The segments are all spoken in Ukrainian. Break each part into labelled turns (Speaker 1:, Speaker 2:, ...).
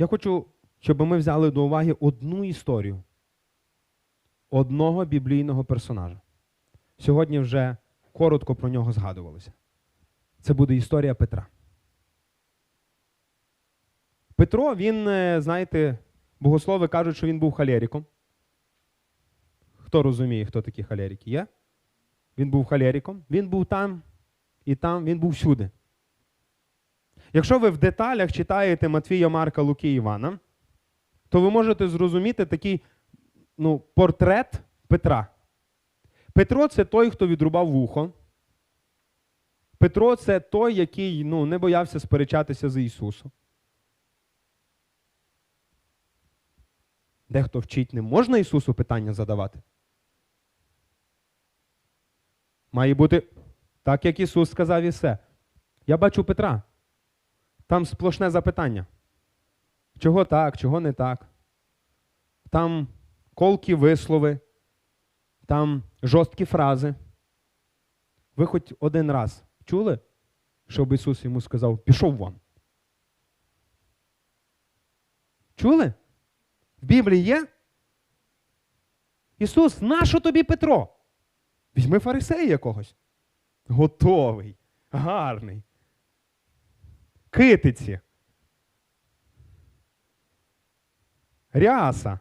Speaker 1: Я хочу, щоб ми взяли до уваги одну історію одного біблійного персонажа. Сьогодні вже коротко про нього згадувалося. Це буде історія Петра. Петро, він, е, знаєте, богослови кажуть, що він був халеріком. Хто розуміє, хто такі халерики є? Він був халериком, він був там і там, він був всюди. Якщо ви в деталях читаєте Матвія, Марка, Луки Івана, то ви можете зрозуміти такий ну, портрет Петра. Петро це той, хто відрубав вухо. Петро це той, який ну, не боявся сперечатися з Ісусом. Дехто вчить, не можна Ісусу питання задавати. Має бути так, як Ісус сказав і все. Я бачу Петра. Там сплошне запитання. Чого так, чого не так? Там колкі вислови, там жорсткі фрази. Ви хоч один раз чули, щоб Ісус йому сказав, пішов вон? Чули? В Біблії є? Ісус, нащо тобі Петро? Візьми фарисея якогось. Готовий, гарний. Китиці. Ряса.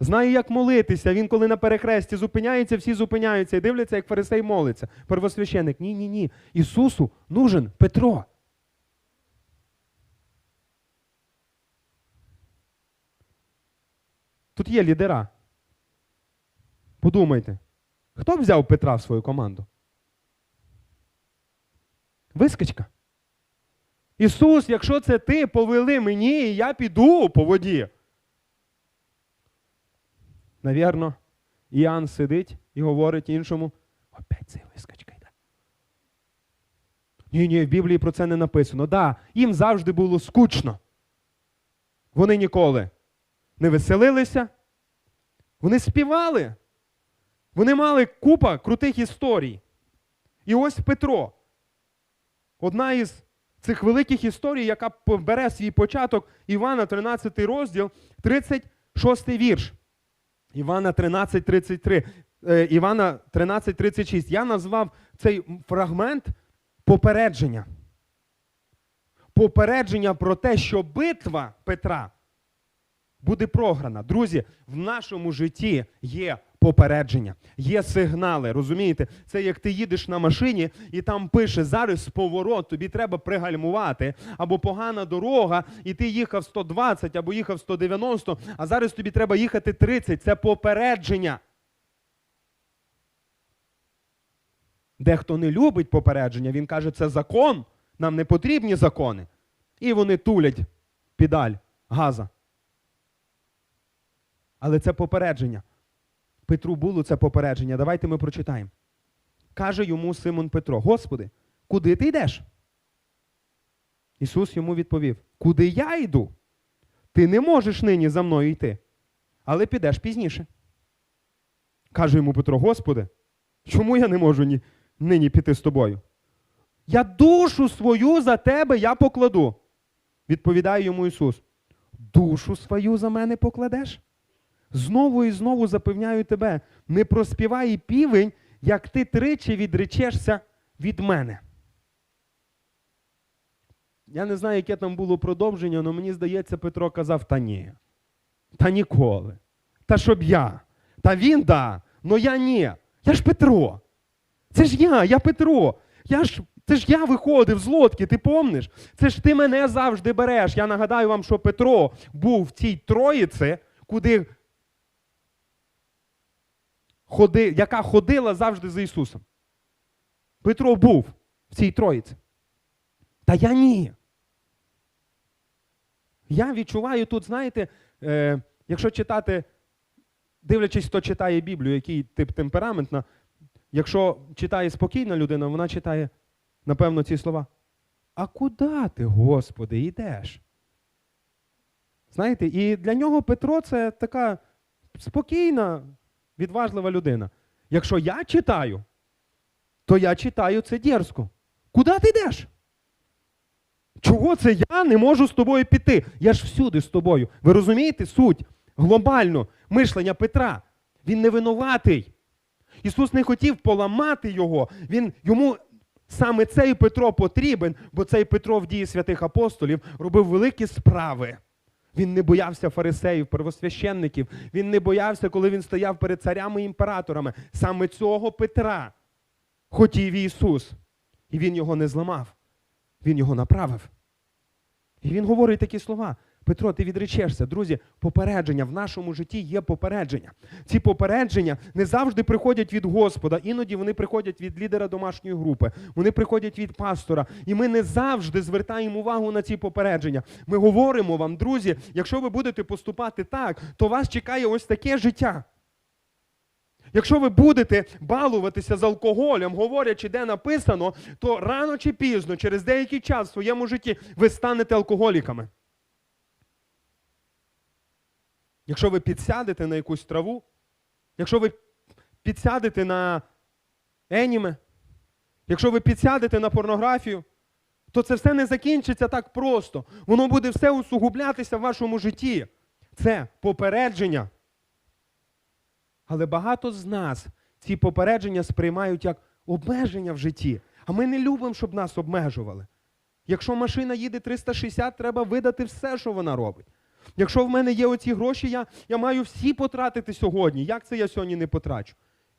Speaker 1: Знає, як молитися. Він, коли на перехресті зупиняється, всі зупиняються і дивляться, як фарисей молиться. Первосвященик. Ні, ні, ні. Ісусу нужен Петро. Тут є лідера. Подумайте, хто взяв Петра в свою команду? Вискочка. Ісус, якщо це ти повели мені, і я піду по воді. Навірно, Іоанн сидить і говорить іншому, опять цей вискочка йде. Ні, ні, в Біблії про це не написано. Да, їм завжди було скучно. Вони ніколи не веселилися. Вони співали. Вони мали купа крутих історій. І ось Петро. Одна із цих великих історій, яка бере свій початок Івана 13 розділ, 36 вірш. Івана 13, 33. Е, Івана 13, 36. Я назвав цей фрагмент попередження. Попередження про те, що битва Петра буде програна. Друзі, в нашому житті є попередження, є сигнали. Розумієте? Це як ти їдеш на машині і там пише зараз поворот, тобі треба пригальмувати, або погана дорога, і ти їхав 120 або їхав 190, а зараз тобі треба їхати 30. Це попередження. Дехто не любить попередження, він каже, це закон, нам не потрібні закони. І вони тулять педаль газа. Але це попередження. Петру було це попередження. Давайте ми прочитаємо. Каже йому Симон Петро: Господи, куди ти йдеш? Ісус йому відповів: Куди я йду? Ти не можеш нині за мною йти, але підеш пізніше. Каже йому Петро: Господи, чому я не можу ні, нині піти з тобою? Я душу свою за тебе я покладу. Відповідає йому Ісус. Душу свою за мене покладеш? Знову і знову запевняю тебе, не проспівай півень, як ти тричі відречешся від мене. Я не знаю, яке там було продовження, але мені здається, Петро казав, та ні. Та ніколи. Та щоб я. Та він да, но я ні. Я ж Петро. Це ж я, я Петро. Я ж, Це ж я виходив з лодки, ти помниш? Це ж ти мене завжди береш. Я нагадаю вам, що Петро був в цій троїці, куди ходи, яка ходила завжди за Ісусом. Петро був в цій троїці. Та я ні. Я відчуваю тут, знаєте, е, якщо читати, дивлячись, хто читає Біблію, який тип темпераментна, якщо читає спокійна людина, вона читає, напевно, ці слова. А куди ти, Господи, йдеш? Знаєте, і для нього Петро це така спокійна, відважлива людина. Якщо я читаю, то я читаю це дерзко. Куди ти йдеш? Чого це я не можу з тобою піти? Я ж всюди з тобою. Ви розумієте суть? Глобально мишлення Петра. Він не винуватий. Ісус не хотів поламати його. Він, йому саме цей Петро потрібен, бо цей Петро в дії святих апостолів робив великі справи. Він не боявся фарисеїв, первосвященників. Він не боявся, коли він стояв перед царями і імператорами. Саме цього Петра хотів Ісус. І він його не зламав. Він його направив. І він говорить такі слова. Петро, ти відречешся. Друзі, попередження в нашому житті є попередження. Ці попередження не завжди приходять від Господа, іноді вони приходять від лідера домашньої групи, вони приходять від пастора. І ми не завжди звертаємо увагу на ці попередження. Ми говоримо вам, друзі, якщо ви будете поступати так, то вас чекає ось таке життя. Якщо ви будете балуватися з алкоголем, говорячи, де написано, то рано чи пізно, через деякий час в своєму житті, ви станете алкоголіками. Якщо ви підсядете на якусь траву, якщо ви підсядете на еніме, якщо ви підсядете на порнографію, то це все не закінчиться так просто. Воно буде все усугублятися в вашому житті. Це попередження. Але багато з нас ці попередження сприймають як обмеження в житті. А ми не любимо, щоб нас обмежували. Якщо машина їде 360, треба видати все, що вона робить. Якщо в мене є оці гроші, я, я маю всі потратити сьогодні. Як це я сьогодні не потрачу?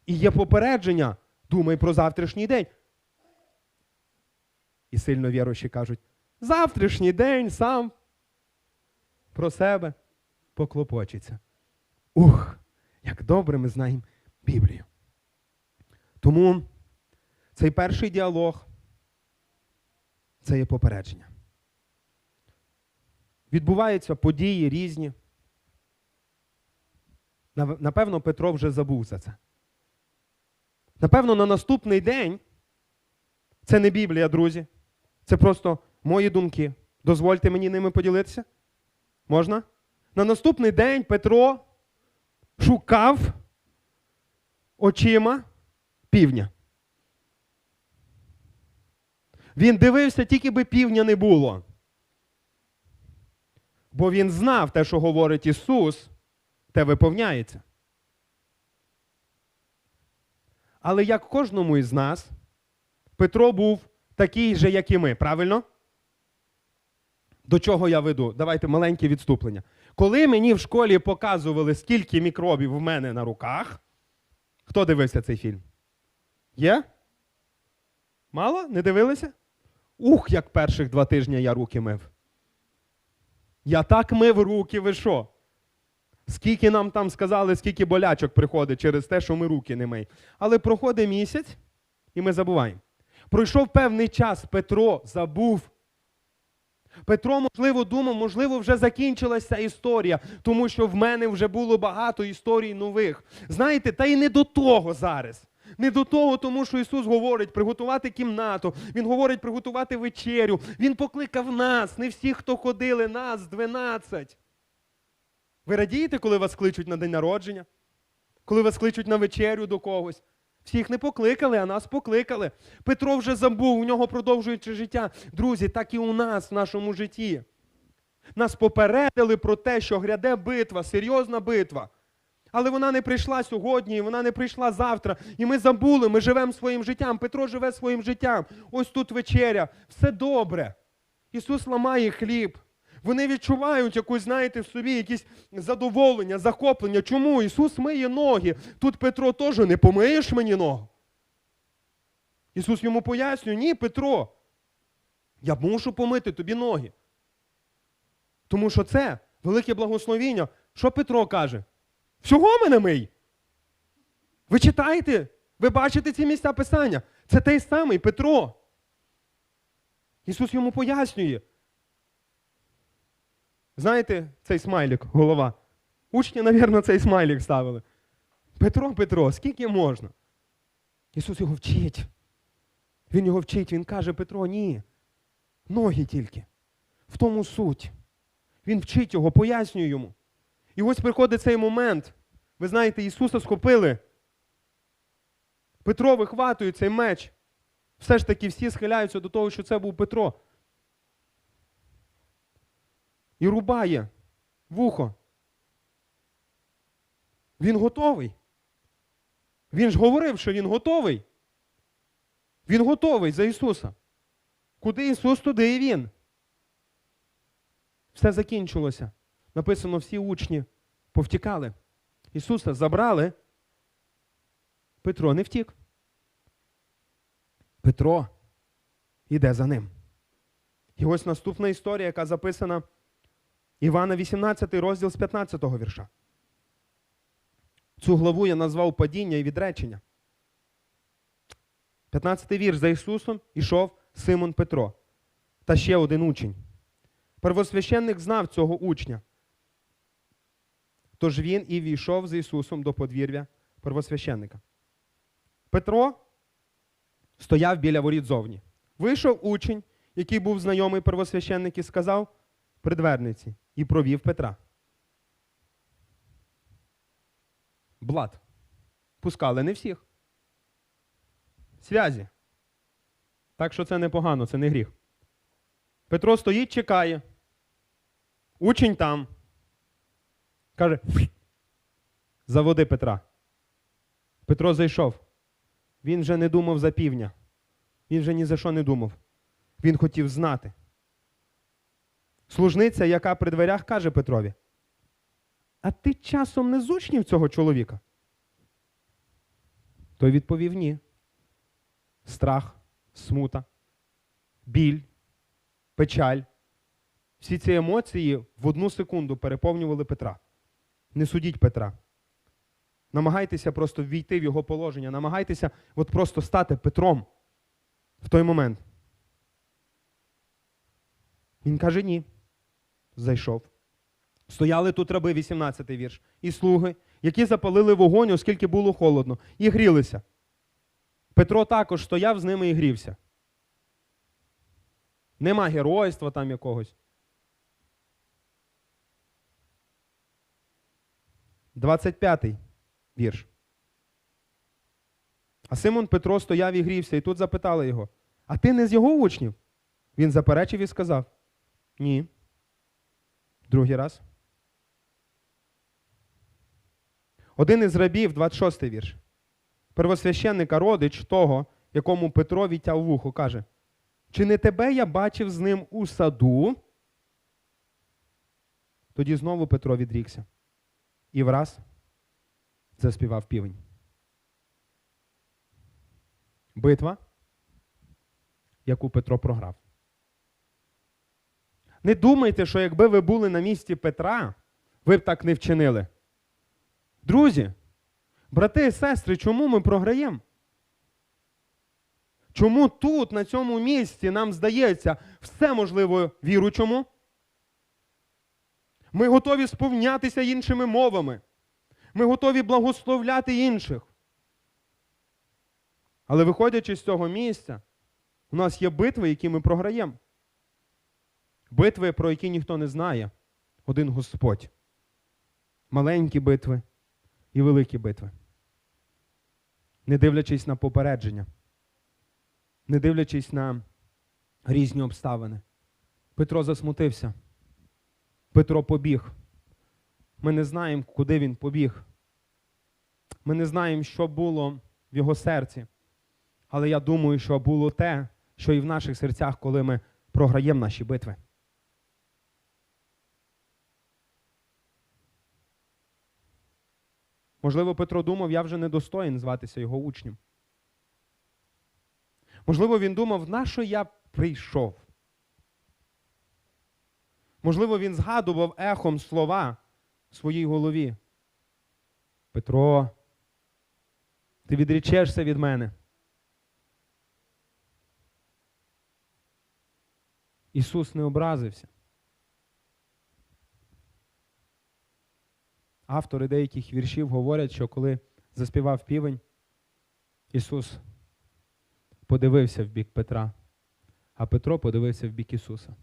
Speaker 1: І є попередження. Думай про завтрашній день. І сильно віруючі кажуть: завтрашній день сам про себе поклопочеться. Ух, як добре ми знаємо Біблію. Тому цей перший діалог це є попередження. Відбуваються події різні. Напевно, Петро вже забув за це. Напевно, на наступний день це не Біблія, друзі. Це просто мої думки. Дозвольте мені ними поділитися. Можна? На наступний день Петро шукав очима півня. Він дивився, тільки би півня не було. Бо він знав те, що говорить Ісус, те виповняється. Але як кожному із нас, Петро був такий же, як і ми, правильно? До чого я веду? Давайте маленьке відступлення. Коли мені в школі показували, скільки мікробів в мене на руках, хто дивився цей фільм? Є? Мало? Не дивилися? Ух, як перших два тижні я руки мив. Я так мив руки, ви що? Скільки нам там сказали, скільки болячок приходить через те, що ми руки не мий. Але проходить місяць, і ми забуваємо. Пройшов певний час, Петро забув. Петро, можливо, думав, можливо, вже закінчилася історія, тому що в мене вже було багато історій нових. Знаєте, та й не до того зараз. Не до того, тому що Ісус говорить приготувати кімнату, Він говорить приготувати вечерю. Він покликав нас, не всіх, хто ходили, нас 12. Ви радієте, коли вас кличуть на день народження? Коли вас кличуть на вечерю до когось? Всіх не покликали, а нас покликали. Петро вже забув, у нього продовжуючи життя. Друзі, так і у нас в нашому житті. Нас попередили про те, що гряде битва, серйозна битва. Але вона не прийшла сьогодні, і вона не прийшла завтра. І ми забули, ми живемо своїм життям. Петро живе своїм життям. Ось тут вечеря. Все добре. Ісус ламає хліб. Вони відчувають якусь, знаєте, в собі якісь задоволення, захоплення. Чому? Ісус миє ноги. Тут Петро теж не помиєш мені ногу. Ісус йому пояснює, ні, Петро, я мушу помити тобі ноги. Тому що це велике благословіння. Що Петро каже? Всього мене мий. Ви читаєте? Ви бачите ці місця Писання? Це той самий Петро. Ісус йому пояснює. Знаєте, цей смайлик, голова. Учні, мабуть, цей смайлик ставили. Петро, Петро, скільки можна? Ісус його вчить. Він його вчить, він каже, Петро, ні. Ноги тільки. В тому суть. Він вчить його, пояснює йому. І ось приходить цей момент. Ви знаєте, Ісуса схопили. Петро вихватує цей меч. Все ж таки всі схиляються до того, що це був Петро. і рубає вухо. Він готовий. Він ж говорив, що він готовий. Він готовий за Ісуса. Куди Ісус, туди і Він. Все закінчилося. Написано, всі учні повтікали. Ісуса забрали. Петро не втік. Петро іде за ним. І ось наступна історія, яка записана Івана 18 розділ з 15 вірша. Цю главу я назвав падіння і відречення. 15 вірш за Ісусом ішов Симон Петро та ще один учень. Первосвященник знав цього учня. Тож він і війшов з Ісусом до подвір'я первосвященника. Петро стояв біля воріт зовні. Вийшов учень, який був знайомий первосвященник, і сказав при дверниці і провів Петра. Блат. Пускали не всіх. Связі. Так що це непогано, це не гріх. Петро стоїть, чекає. Учень там. Каже, заводи Петра. Петро зайшов. Він вже не думав за півня. Він вже ні за що не думав. Він хотів знати. Служниця, яка при дверях, каже Петрові. А ти часом не з учнів цього чоловіка? Той відповів ні. Страх, смута, біль, печаль. Всі ці емоції в одну секунду переповнювали Петра. Не судіть Петра. Намагайтеся просто ввійти в його положення, намагайтеся от просто стати Петром в той момент. Він каже ні. Зайшов. Стояли тут раби, 18 вірш, і слуги, які запалили вогонь, оскільки було холодно, і грілися. Петро також стояв з ними і грівся. Нема геройства там якогось. 25 вірш. А Симон Петро стояв і грівся, і тут запитали його: А ти не з його учнів? Він заперечив і сказав: Ні. Другий раз. Один із рабів, 26 вірш. Первосвященника, родич того, якому Петро відтяв вухо, каже: Чи не тебе я бачив з ним у саду? Тоді знову Петро відрікся. І враз заспівав півень. Битва, яку Петро програв. Не думайте, що якби ви були на місці Петра, ви б так не вчинили. Друзі, брати і сестри, чому ми програємо? Чому тут, на цьому місці, нам здається все можливо віручому? Ми готові сповнятися іншими мовами. Ми готові благословляти інших. Але виходячи з цього місця, у нас є битви, які ми програємо. Битви, про які ніхто не знає. Один Господь. Маленькі битви і великі битви. Не дивлячись на попередження, не дивлячись на різні обставини. Петро засмутився. Петро побіг. Ми не знаємо, куди він побіг. Ми не знаємо, що було в його серці. Але я думаю, що було те, що і в наших серцях, коли ми програємо наші битви. Можливо, Петро думав, я вже недостоїн зватися його учнем. Можливо, він думав, на що я прийшов. Можливо, він згадував ехом слова в своїй голові. Петро, ти відрічешся від мене. Ісус не образився. Автори деяких віршів говорять, що коли заспівав півень, Ісус подивився в бік Петра, а Петро подивився в бік Ісуса.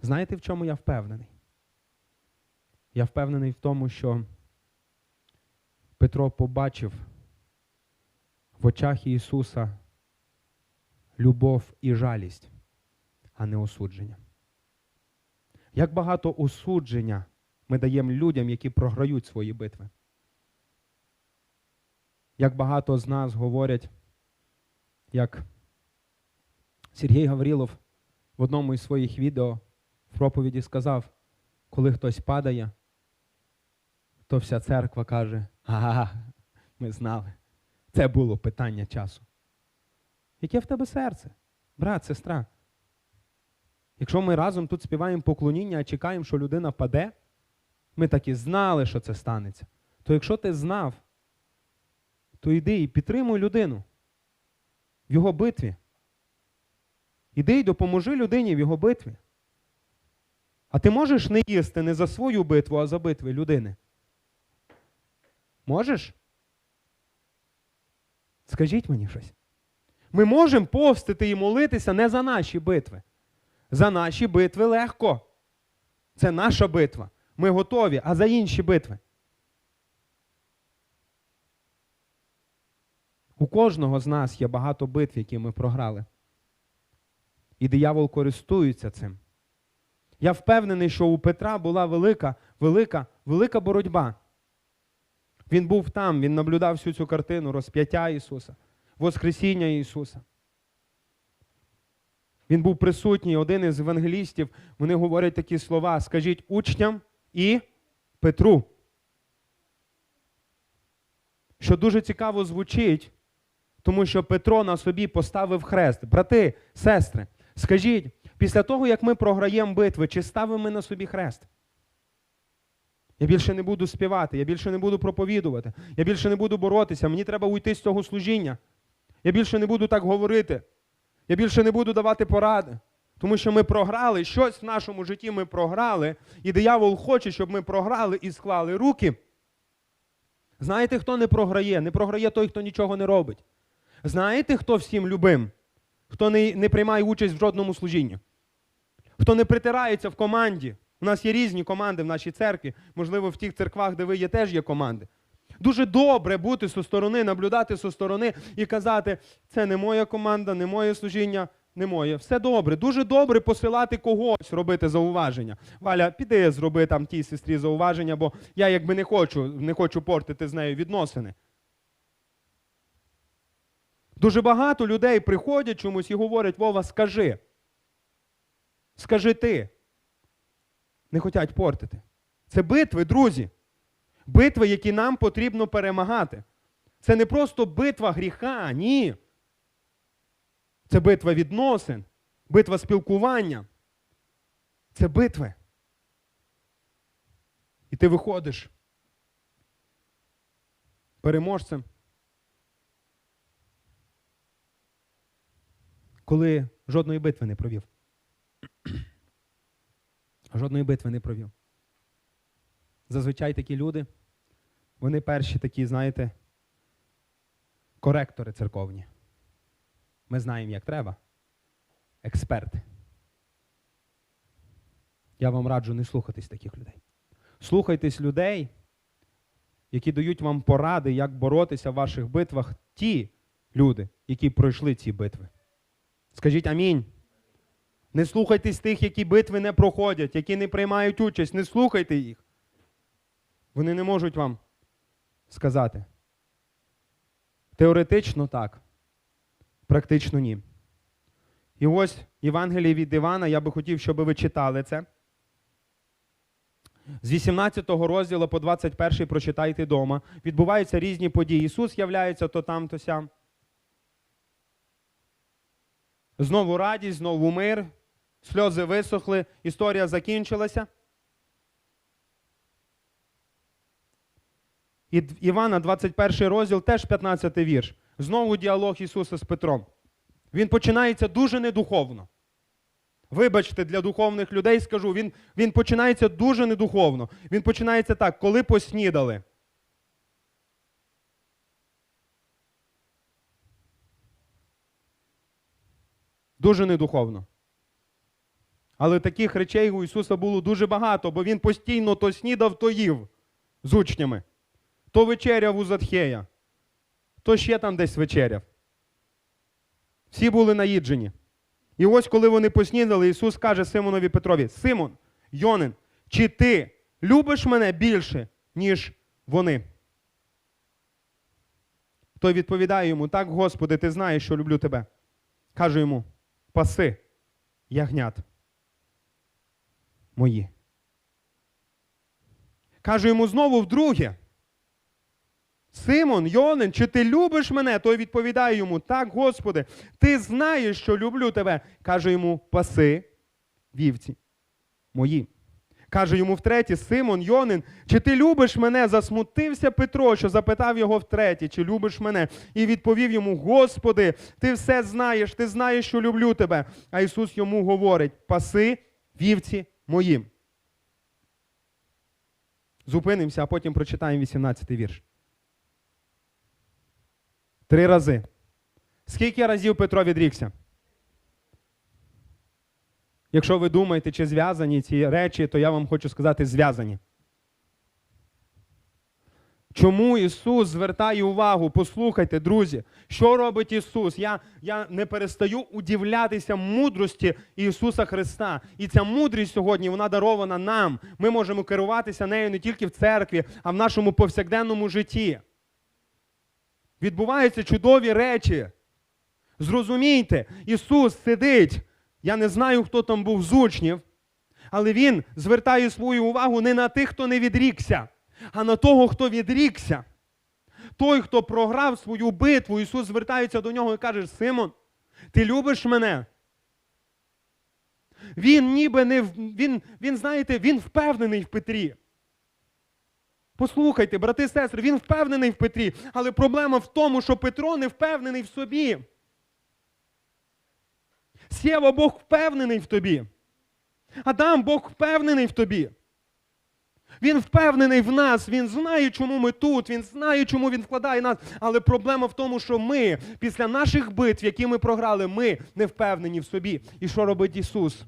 Speaker 1: Знаєте, в чому я впевнений? Я впевнений в тому, що Петро побачив в очах Ісуса любов і жалість. а не осудження. Як багато осудження ми даємо людям, які програють свої битви. Як багато з нас говорять, як Сергій Гаврилов в одному із своїх відео в проповіді сказав, коли хтось падає, то вся церква каже, ага, ми знали. Це було питання часу. Яке в тебе серце, брат, сестра? Якщо ми разом тут співаємо поклоніння, а чекаємо, що людина паде, ми так і знали, що це станеться. То якщо ти знав, то йди і підтримуй людину в його битві. Іди і допоможи людині в його битві. А ти можеш не їсти не за свою битву, а за битви людини? Можеш? Скажіть мені щось. Ми можемо повстити і молитися не за наші битви. За наші битви легко. Це наша битва. Ми готові, а за інші битви. У кожного з нас є багато битв, які ми програли. І диявол користується цим. Я впевнений, що у Петра була велика, велика, велика боротьба. Він був там, він наблюдав всю цю картину розп'яття Ісуса, Воскресіння Ісуса. Він був присутній, один із евангелістів, вони говорять такі слова: скажіть учням і Петру. Що дуже цікаво звучить, тому що Петро на собі поставив хрест. Брати, сестри, скажіть, після того, як ми програємо битви, чи ставимо ми на собі хрест? Я більше не буду співати, я більше не буду проповідувати, я більше не буду боротися, мені треба уйти з цього служіння. Я більше не буду так говорити. Я більше не буду давати поради. Тому що ми програли, щось в нашому житті ми програли, і диявол хоче, щоб ми програли і склали руки. Знаєте, хто не програє? Не програє той, хто нічого не робить. Знаєте, хто всім любим? Хто не, не приймає участь в жодному служінні? Хто не притирається в команді? У нас є різні команди в нашій церкві. Можливо, в тих церквах, де ви є, теж є команди. Дуже добре бути зі сторони, наблюдати зі сторони і казати, це не моя команда, не моє служіння, не моє. Все добре. Дуже добре посилати когось робити зауваження. Валя, піди зроби там тій сестрі зауваження, бо я якби не хочу, не хочу портити з нею відносини. Дуже багато людей приходять чомусь і говорять, Вова, скажи. Скажи ти. Не хочуть портити. Це битви, друзі. Битви, які нам потрібно перемагати. Це не просто битва гріха, ні. Це битва відносин, битва спілкування. Це битви. І ти виходиш переможцем. Коли жодної битви не провів. Жодної битви не провів. Зазвичай такі люди, вони перші такі, знаєте, коректори церковні. Ми знаємо, як треба. Експерти. Я вам раджу не слухатись таких людей. Слухайтесь людей, які дають вам поради, як боротися в ваших битвах, ті люди, які пройшли ці битви. Скажіть амінь. Не слухайтесь тих, які битви не проходять, які не приймають участь. Не слухайте їх. Вони не можуть вам сказати. Теоретично так, практично ні. І ось Євангеліє від Івана, я би хотів, щоб ви читали це. З 18 розділу по 21 прочитайте вдома. Відбуваються різні події. Ісус являється то там, то сям. Знову радість, знову мир, сльози висохли, історія закінчилася. Івана, 21 розділ, теж 15 вірш. Знову діалог Ісуса з Петром. Він починається дуже недуховно. Вибачте, для духовних людей скажу, він, він починається дуже недуховно. Він починається так, коли поснідали. Дуже недуховно. Але таких речей у Ісуса було дуже багато, бо Він постійно то снідав, то їв з учнями. То вечеряв у Затхея, то ще там десь вечеряв. Всі були наїджені. І ось коли вони поснідали, Ісус каже Симонові Петрові: Симон, Йонин, чи ти любиш мене більше, ніж вони? Той відповідає йому: Так, Господи, ти знаєш, що люблю тебе. Каже йому: паси ягнят мої. Каже йому знову вдруге. Симон, Йонин, чи ти любиш мене? Той відповідає йому: Так, Господи, ти знаєш, що люблю тебе. Каже йому: паси вівці мої. Каже йому втретє, Симон, Йонин, чи ти любиш мене? Засмутився Петро, що запитав його втретє, чи любиш мене? І відповів йому: Господи, ти все знаєш, ти знаєш, що люблю тебе. А Ісус йому говорить: паси вівці мої. Зупинимося, а потім прочитаємо 18 вірш. Три рази. Скільки разів Петро відрікся? Якщо ви думаєте, чи зв'язані ці речі, то я вам хочу сказати зв'язані. Чому Ісус звертає увагу? Послухайте, друзі, що робить Ісус? Я, я не перестаю удивлятися мудрості Ісуса Христа. І ця мудрість сьогодні вона дарована нам. Ми можемо керуватися нею не тільки в церкві, а в нашому повсякденному житті. Відбуваються чудові речі. Зрозумійте, Ісус сидить. Я не знаю, хто там був з учнів, але Він звертає свою увагу не на тих, хто не відрікся, а на того, хто відрікся. Той, хто програв свою битву, Ісус звертається до нього і каже: Симон, ти любиш мене? Він ніби не він, він, знаєте, він впевнений в Петрі. Послухайте, брати і сестри, він впевнений в Петрі, але проблема в тому, що Петро не впевнений в собі. Сєва Бог впевнений в тобі. Адам Бог впевнений в тобі. Він впевнений в нас, він знає, чому ми тут, він знає, чому він вкладає нас. Але проблема в тому, що ми після наших битв, які ми програли, ми не впевнені в собі. І що робить Ісус?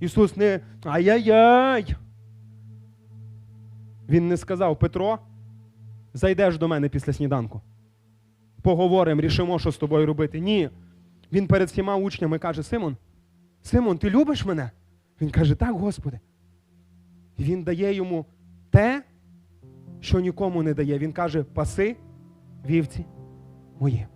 Speaker 1: Ісус не ай-яй-яй. Він не сказав, Петро, зайдеш до мене після сніданку. Поговоримо, рішимо, що з тобою робити. Ні. Він перед всіма учнями каже: Симон, Симон, ти любиш мене? Він каже, так, Господи. І він дає йому те, що нікому не дає. Він каже, паси вівці мої.